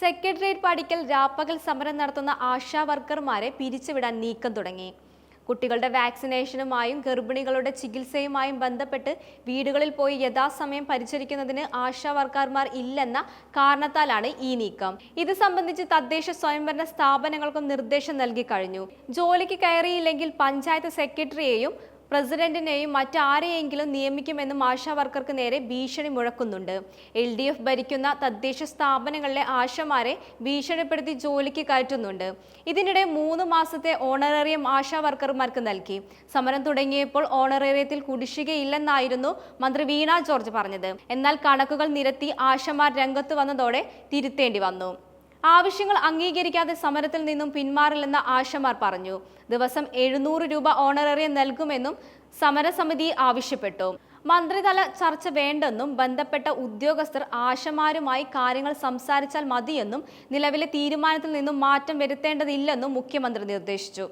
Secretariat പടിക്കൽ രാപ്പകൽ സമരം നടത്തുന്ന ആശാ വർക്കർമാരെ പിരിച്ചുവിടാൻ നീക്കം തുടങ്ങി. കുട്ടികളുടെ വാക്സിനേഷനുമായും ഗർഭിണികളുടെ ചികിത്സയുമായും ബന്ധപ്പെട്ട് വീടുകളിൽ പോയി യഥാസമയം പരിചരിക്കുന്നതിന് ആശാ വർക്കർമാർ ഇല്ലെന്ന കാരണത്താലാണ് ഈ നീക്കം. ഇത് സംബന്ധിച്ച് തദ്ദേശ സ്വയംഭരണ സ്ഥാപനങ്ങൾക്കും നിർദ്ദേശം നൽകി കഴിഞ്ഞു. ജോലിക്ക് കയറിയില്ലെങ്കിൽ പഞ്ചായത്ത് സെക്രട്ടറിയെയും പ്രസിഡന്റിനെയും മറ്റാരെയെങ്കിലും നിയമിക്കുമെന്നും ആശാവർക്കർക്ക് നേരെ ഭീഷണി മുഴക്കുന്നുണ്ട്. എൽ ഡി എഫ് ഭരിക്കുന്ന തദ്ദേശ സ്ഥാപനങ്ങളിലെ ആശമാരെ ഭീഷണിപ്പെടുത്തി ജോലിക്ക് കയറ്റുന്നുണ്ട്. ഇതിനിടെ മൂന്ന് മാസത്തെ ഓണറേറിയം ആശാവർക്കർമാർക്ക് നൽകി. സമരം തുടങ്ങിയപ്പോൾ ഓണറേറിയത്തിൽ കുടിശ്ശികയില്ലെന്നായിരുന്നു മന്ത്രി വീണ ജോർജ് പറഞ്ഞത്. എന്നാൽ കണക്കുകൾ നിരത്തി ആശമാർ രംഗത്ത് വന്നതോടെ തിരുത്തേണ്ടി വന്നു. ആവശ്യങ്ങൾ അംഗീകരിക്കാതെ സമരത്തിൽ നിന്നും പിന്മാറില്ലെന്ന് ആശമാർ പറഞ്ഞു. ദിവസം എഴുന്നൂറ് രൂപ ഓണറേറിയം നൽകുമെന്നും സമരസമിതി ആവശ്യപ്പെട്ടു. മന്ത്രിതല ചർച്ച വേണ്ടെന്നും ബന്ധപ്പെട്ട ഉദ്യോഗസ്ഥർ ആശമാരുമായി കാര്യങ്ങൾ സംസാരിച്ചാൽ മതിയെന്നും നിലവിലെ തീരുമാനത്തിൽ നിന്നും മാറ്റം വരുത്തേണ്ടതില്ലെന്നും മുഖ്യമന്ത്രി നിർദ്ദേശിച്ചു.